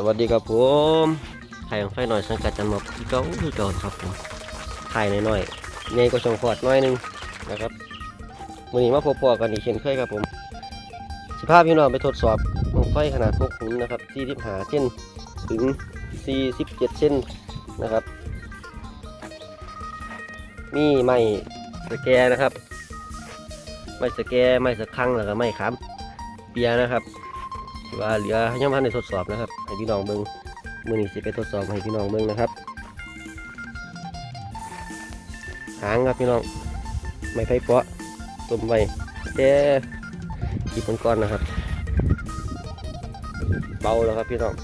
สวัสดีครับผมไข่ของไฟหน่อยสังกัดจันทร์หมอบที่เก่าที่เก่าครับผมไข่หน่อยๆใหญ่ก็ช่งฟอดน้อยหนึงนะครับมือนี้มาพบปอกันอีกเช่นเคยครับผมสิภาพพี่น้องไปทดสอบลงไฟขนาดพกหุนนะครับ45เส้นถึง 47 เส้นนะครับ มีไม้สแกนะครับ ไม้สแกไม้สะคังแล้วก็ไม้ขามเปียนะครับ ว่าเหลือยังพันในทดสอบนะครับให้พี่น้องเบิ้งมือนี้สิไปทดสอบให้พี่น้องเบิ้งนะครับหางครับพี่น้องไม่ไผ่เปาะตุ่มไว้แต่ขีดมันก้อนนะครับ เบาแล้วครับพี่น้อง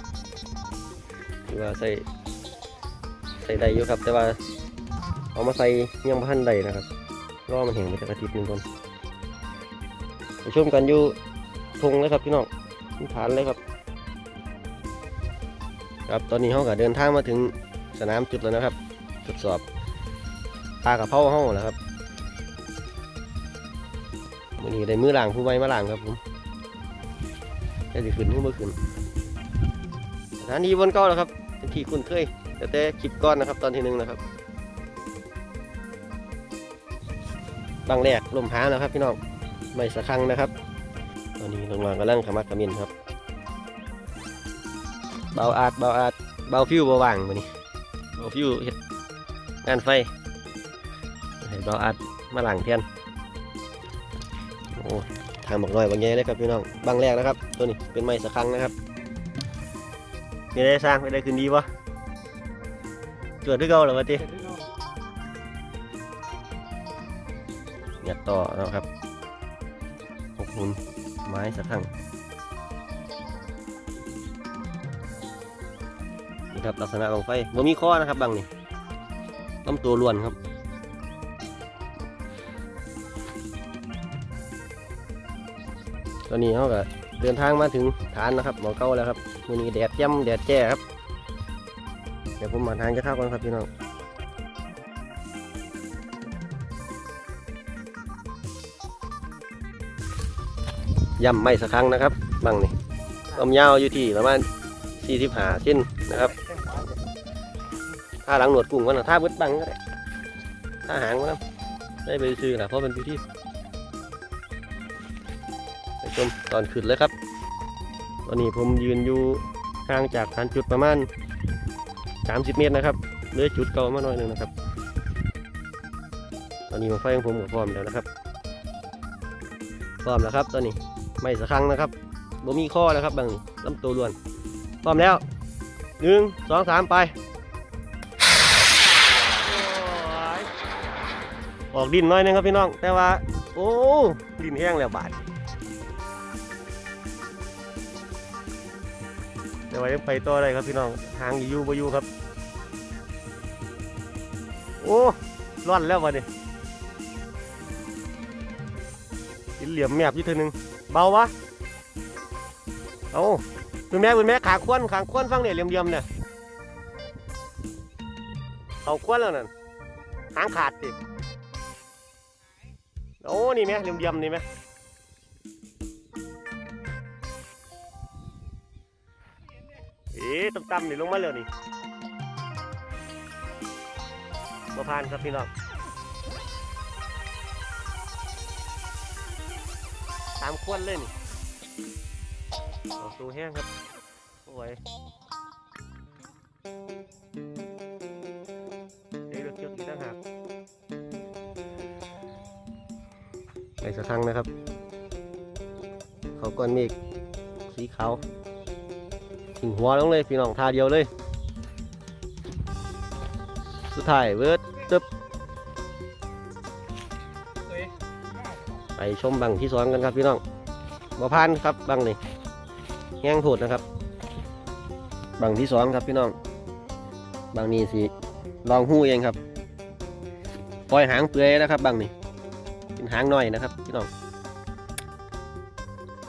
ที่ว่าใส่ใส่ได้อยู่ครับ แต่ว่าเอามาใส่ยังพันใดนะครับรอมันแห้งไปจากอาทิตย์หนึงก่อนไปชมกันอยู่ทงเลยครับพี่น้อง ฐานเลยครับ ครับตอนนี้เขาก็เดินทางมาถึงสนามจุดแล้วนะครับ ทดสอบปลากระเพราห้องแล้วครับวันนี้ได้มือหล่างผู้ไม้มาหล่างครับผมจะสิขึ้นหรือไม่ขึ้นสถานีบนเก้าแล้วครับเป็นที่คุ้นเคยแต่แต่คลิปก้อนนะครับ ตอนที่หนึ่งนะครับบางแรกลมหาแล้วครับพี่น้องไม่สะคังนะครับ อนนี้ลงมากำลังขมักเขมิ้นครับ เบาอาดเบาอาดเบาฟิวเบาว่างมานี่เบาฟิวเฮ็ดงานไฟให้เบาอาดมาหลังเทียนโอ้ทางบอกน้อยบางแง่เลยครับพี่น้องบางแรกนะครับ ตัวนี้เป็นไม้สะคังนะครับมีได้สร้างไม่ได้คืนดีวะเกิดด้วยเก่าเหรอวะทีหยัดต่อนะครับหกหุ่น ไม้สะคังนี่ครับลักษณะของไฟบ่มีข้อนะครับบังนี่ลำตัวล้วนครับตอนนี้เขาก็เดินทางมาถึงฐานนะครับหมอเก้าแล้วครับมือนี้แดดย่ำแดดแจ้ครับ เดี๋ยวผมมาทางจะเข้าก่อนครับพี่น้อง ย่ำไม่สักครั้งนะครับบังนี่ความยาวอยู่ที่ประมาณ45เส้นนะครับถ้าหลังหนวดกุ้งก็นถ้าบิดบังก็ได้ถ้าหางก็นได้ไปซื้อนะเพราะเป็นพิธีไปชมตอนขึ้นเลยครับ ตอนนี้ผมยืนอยู่ห่างจากฐานจุดประมาณ 30 เมตรนะครับเลือจุดเก่ามาหน่อยหนึงนะครับ ตอนนี้มาไฟของผมก็พร้อมแล้วนะครับพร้อมแล้วครับตอนนี้ ไม่สักครั้งนะครับบ่มีข้อแล้วครับบางนี่ลำตัวล้วนพร้อมแล้วหนึ่งสองสามไปออกดินน้อยหนึงครับพี่น้อง แต่ว่า โอ้ดินแห้งแล้วบาดแต่ว่ายังไปต่อได้ครับพี่น้องหางอยู่บ่อยู่ครับ โอ้ร้อนแล้ววะนี่กินเหลี่ยมแมบอยี่เทีนึง เบาวะเอาคุณแม่คุณแม่ขาควนขาควนฟังเนี่ยเหลี่ยมๆเนี่ยเขาควนแล้วนั่นหางขาดสิโอ้นี่ไหมเหลี่ยมๆนี่ไหมเอ๊ะต่ำๆนี่ลงมาเลยนี่มาพานครับพี่น้องามควนเลยนี่ออกตัวแห้งครับโอ้ยเดี๋ยวเลือกเชือกอีกต่างหากไปสักครั้งนะครับ เขาก้อนเมฆสีขาวถึงหัวลงเลยพี่น้องทาเดียวเลย สุดท้ายเวิร์ด ชมบังที่สองกันครับพี่น้องบ่พานครับบังนี่แห้งโผดนะครับบางที่สองครับพี่น้องบางนี้สิลองหู้เองครับปล่อยหางเปลือยนะครับบางนี่เป็นหางน้อยนะครับพี่น้อง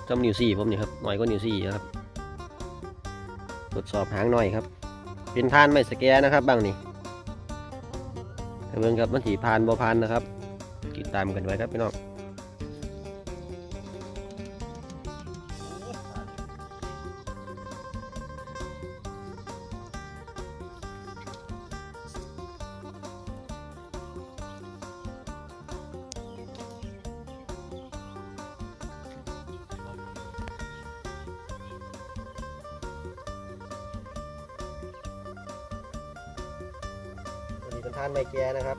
จำนิ้วสี่ผมนี่ครับหน้อยกว่านิ้วสี่นะครับทดสอบหางน้อยครับ เป็นพานไม่สแกนนะครับบางนี่ให้เบิ่งครับมันถีพานบ่พานนะครับติดตามกันไว้ครับพี่น้อง ทานไม่แกนะครับ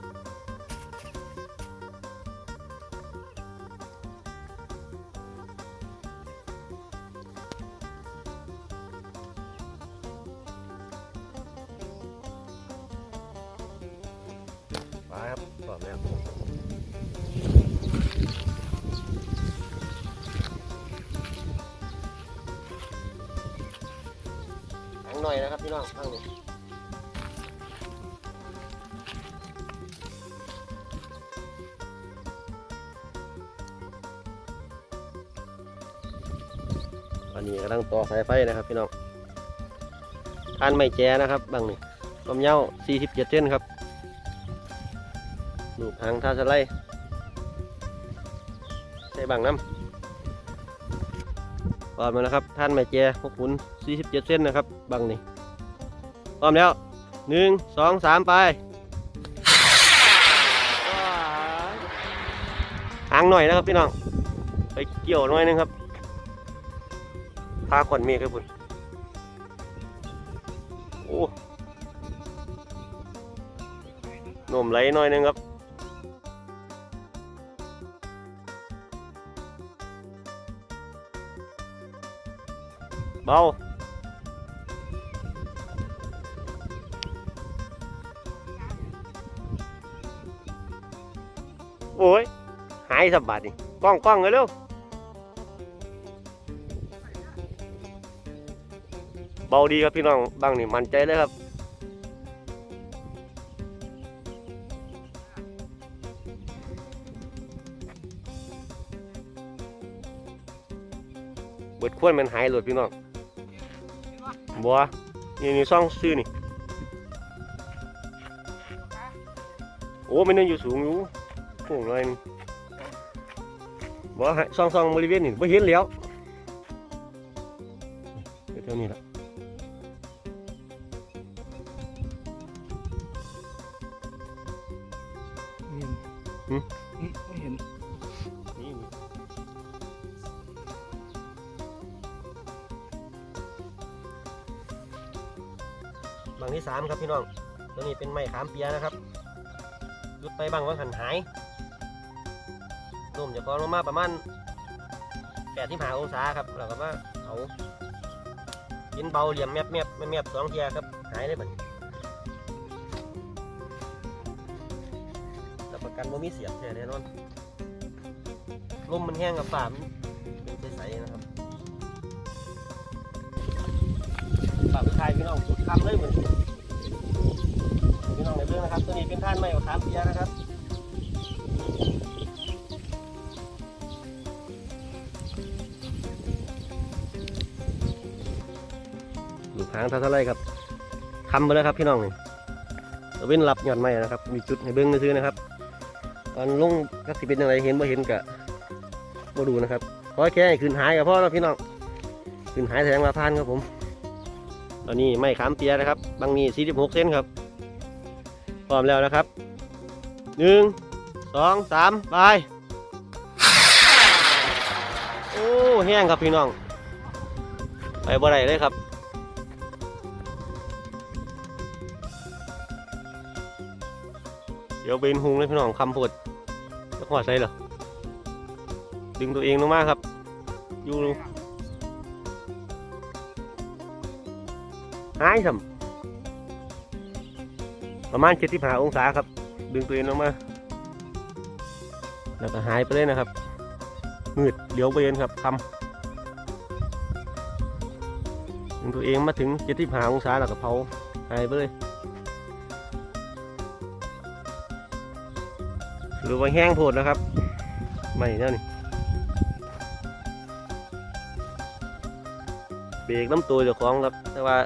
มาครับพร้อมแล้วทั้งหน่อยนะครับพี่น้องทั้งนี้ วันนี้กำลังต่อสายไฟนะครับพี่น้องทานไม่แจนะครับบางนี่ความยาว47เซนครับลูกหางท่าสไลใส่บังน้ำพร้อมแล้วนะครับท่านไม่แจพวกคุณ47เส้นนะครับบังนี่พร้อมแล้วหนึ่งสองสามไปหางหน่อยนะครับพี่น้องไปเกี่ยวหน่อยหนึงครับ พาขวัญเมฆครับคุณโอ้นมไหลหน่อยนึงครับเบาโอ้ย หายสับบาดนี่กล้องกล้องเลยเร็ว เบาดีครับพี่น้องบางนี่มั่นใจเลยครับเบิดควนมันหายหลดพี่น้องบัวนี่นี่ซ่องซื้อนี่โอ้มันยังอยู่สูงอยู่โค้งเลยนี่บัวให้ซ่องซ่องบริเวณนี่ไม่เห็นแล้วเดี๋ยวเท่านี้ละ บางที่สามครับพี่น้องตัวนี้เป็นไม้ขามเปียนะครับหยุดไปบ้างว่าหันหายนุ่มจะกองลงมาประมาณแปดที่หาองศาครับเราก็มาเอายินเบาเหลี่ยมแมบแมบแมบสองเทียครับหายเลยบัดนี้รับประกันว่ามีเสียบแท้แน่นอนลมมันแห้งกับฝ่า ฝ่าผู้ชายพี่น้องสุดคำเลยเหมือนพี่น้องในเรื่องนะครับ ตัวนี้เป็นท่านไม่กับขามเปียนะครับลูกหางเท่าท่าไรครับคำไปแล้วครับพี่น้องนี่ตะเว้นรับหย่อนไม่นะครับ มีจุดให้เบิ้งซื้อนะครับตอนลงก็สิเป็นยังไงเห็นบ่เห็นกะมาดูนะครับพราะแค่ขึ้นหายกับพ่อเราพี่น้องขึ้นหายแสดงว่าพานครับผม ตอนนี้ไม่ขามเตียนะครับ บางมี46เซนครับ พร้อมแล้วนะครับหนึ่งสองสามไปโอ้แห้งครับพี่น้อง ไปบ่ได้เลยครับเดี๋ยวเป็นหุงเลยพี่น้องคำพูดจะขอใส่เหรอดึงตัวเองลงมาครับ อยู่ หายสัมประมาณเจ็ดสิบห้าองศาครับ ดึงตัวเองลงมา แล้วก็หายไปเลยนะครับมืดเดี๋ยวไปเย็นครับคำดึงตัวเองมาถึงเจ็ดสิบห้าองศาแล้วก็เผาหายไปเลยหรือว่าแห้งโพดนะครับไม่แน่นี่เบรกน้ำตัวเจ้าของครับแต่ว่า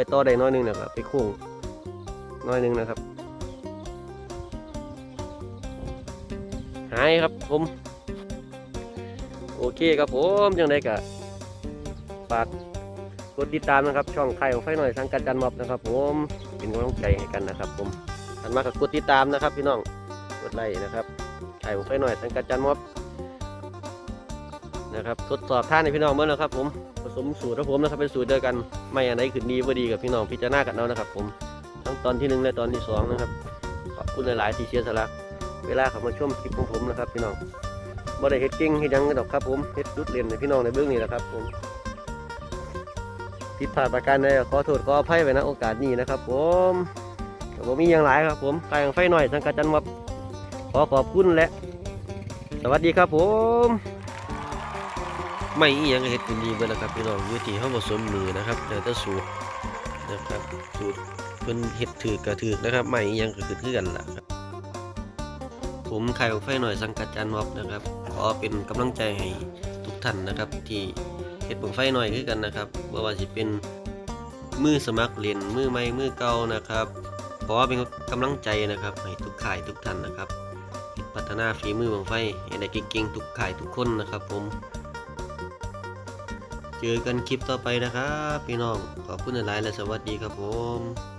ไปต่อได้น้อยหนึงนะครับไปโค้งน้อยหนึงนะครับ หายครับผม โอเคครับผมยังไงกะฝากกดติดตามนะครับ ช่องไข่ของไฟหน่อยสังกัดจันมอบนะครับ ผมเป็นกำลังใจให้กันนะครับ ผมอันมากับกดติดตามนะครับ พี่น้องกดไลค์นะครับไข่ของไฟหน่อยสังกัดจันมอบนะครับทดสอบท่านในพี่น้องเมื่อนะครับผม สมสูตรครับผมนะครับเป็นสูตรเดียวกันไม่อันไหนขึ้นดีว่าดีกับพี่น้องพิจารณากันเอานะครับผมทั้งตอนที่หนึ่งและตอนที่สองนะครับขอบคุณหลายๆที่เชียร์สละเวลาเขามาชมคลิปของผมนะครับ พี่น้องบ่ได้เฮ็ดเก่งเฮ็ดยังกันดอกครับผมเฮ็ดจุดเรียนในพี่น้องในเบื้องนี้แหละครับผมผิดพลาดประการใดขอโทษขออภัยไว้ณโอกาสนี้นะครับ ผมผมมีอย่างหลายครับผมกายของไฟหน่อยสังกัดจันวับขอขอบคุณและ สวัสดีครับผม ไม่อีหยังก็เฮ็ดเป็นดีเบิดแล้วครับพี่น้องอยู่ที่เฮาบ่สมมือนะครับแล้วแต่สูตรนะครับสูตรเพิ่นเฮ็ดถือกก็ถือนะครับไม่อีหยังก็คือคือกันล่ะครับผมไข่ของไฟหน่อยสังกัดจานมอบนะครับขอเป็นกำลังใจให้ทุกท่านนะครับที่เฮ็ดบังไฟหน่อยคือกันนะครับบ่ว่าสิเป็นมือสมัครเรียนมือใหม่มือเก่านะครับขอเป็นกำลังใจนะครับให้ทุกข่ายทุกท่านนะครับพัฒนาฝีมือบังไฟให้ได้เก่งๆทุกข่ายทุกคนนะครับผม เจอกันคลิปต่อไปนะครับ พี่น้อง ขอบคุณหลาย ๆ และสวัสดีครับผม